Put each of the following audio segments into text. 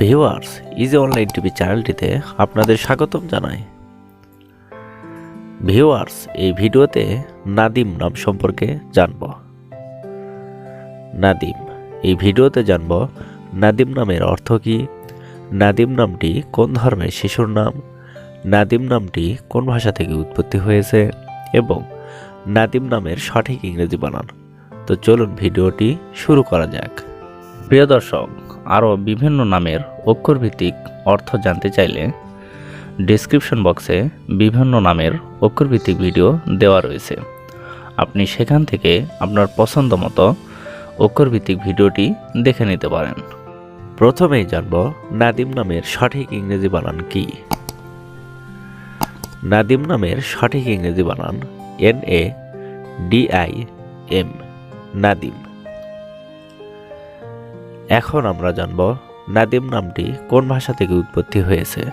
Viewers easy online TV চ্যানেলটিতে আপনাদের স্বাগতম জানাই। ভিউয়ার্স, এই ভিডিওতে নাদিম নাম সম্পর্কে জানব। নাদিম, এই ভিডিওতে জানব নাদিম নামের অর্থ কী, নাদিম নামটি কোন ধর্মের শিশুর নাম, নাদিম নামটি কোন ভাষা থেকে উৎপত্তি হয়েছে, এবং নাদিম নামের সঠিক ইংরেজি বানান। তো চলুন ভিডিওটি শুরু করা যাক। প্রিয় দর্শক আরও বিভিন্ন নামের অক্ষরভিত্তিক অর্থ জানতে চাইলে ডেসক্রিপশন বক্সে বিভিন্ন নামের অক্ষরভিত্তিক ভিডিও দেওয়া রয়েছে। আপনি সেখান থেকে আপনার পছন্দ মতো অক্ষরভিত্তিক ভিডিওটি দেখে নিতে পারেন। প্রথমেই জানব নাদিম নামের সঠিক ইংরেজি বানান কি। নাদিম নামের সঠিক ইংরেজি বানান N A D I M, Nadim. এখন আমরা জানব নাদিম নামটি কোন ভাষা থেকে উৎপত্তি হয়েছে।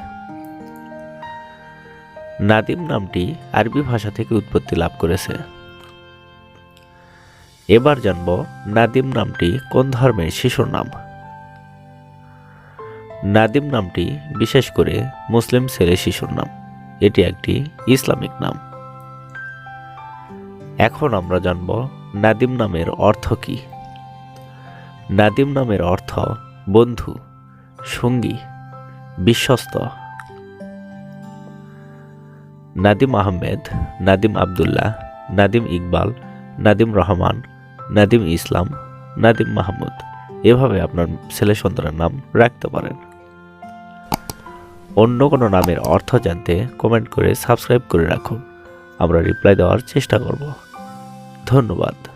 নাদিম নামটি আরবি ভাষা থেকে উৎপত্তি লাভ করেছে। এবার জানব নাদিম নামটি কোন ধর্মের শিশুর নাম। নাদিম নামটি বিশেষ করে মুসলিম ছেলে শিশুর নাম। এটি একটি ইসলামিক নাম। এখন আমরা জানব নাদিম নামের অর্থ কী। নাদিম নামের অর্থ বন্ধু, সঙ্গী, বিশ্বস্ত। নাদিম আহমেদ, নাদিম আবদুল্লাহ, নাদিম ইকবাল, নাদিম রহমান, নাদিম ইসলাম, নাদিম মাহমুদ। এভাবে আপনার ছেলে সন্তানের নাম রাখতে পারেন। অন্য কোনো নামের অর্থ জানতে কমেন্ট করে সাবস্ক্রাইব করে রাখুন। আমরা রিপ্লাই দেওয়ার চেষ্টা করব। ধন্যবাদ।